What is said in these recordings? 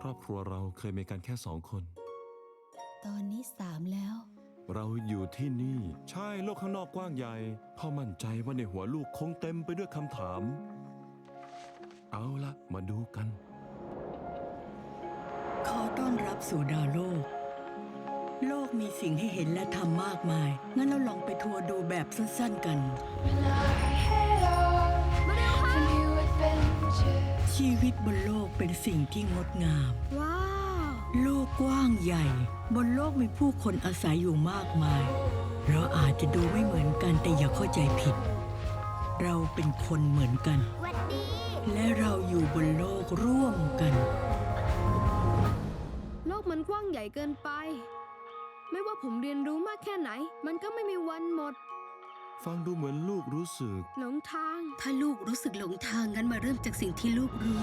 ครอบครัวเราเคยมีกันแค่สองคน ตอนนี้สามแล้ว เราอยู่ที่นี่ ใช่โลกข้างนอกกว้างใหญ่พ่อมั่นใจว่าในหัวลูกคงเต็มไปด้วยคำถาม เอาละมาดูกัน ขอต้อนรับสู่ดาวโลก โลกมีสิ่งให้เห็นและทำมากมาย งั้นเราลองไปทัวร์ดูแบบสั้นๆกัน When I head เป็นสิ่งที่งดงาม ว้าว โลกกว้างใหญ่ บนโลกมีผู้คนอาศัยอยู่มากมาย เราอาจจะดูไม่เหมือนกันแต่อย่าเข้าใจผิด เราเป็นคนเหมือนกันวัดดี และเราอยู่บนโลกร่วมกัน โลกมันกว้างใหญ่เกินไป ไม่ว่าผมเรียนรู้มากแค่ไหน มันก็ไม่มีวันหมด ฟังดูเหมือนลูกรู้สึก หลงทาง ถ้าลูกรู้สึกหลงทางงั้นมาเริ่มจากสิ่งที่ลูกรู้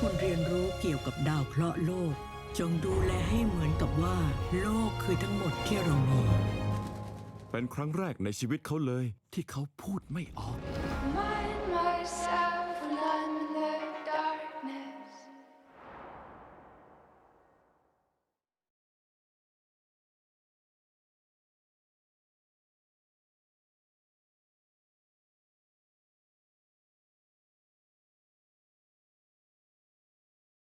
คุณเรียนรู้เกี่ยวกับดาวเคราะห์โลก จงดูแลให้เหมือนกับว่า โลกคือทั้งหมดที่เรามีเป็นครั้งแรกในชีวิตเขาเลย ที่เขาพูดไม่ออก Mind myself.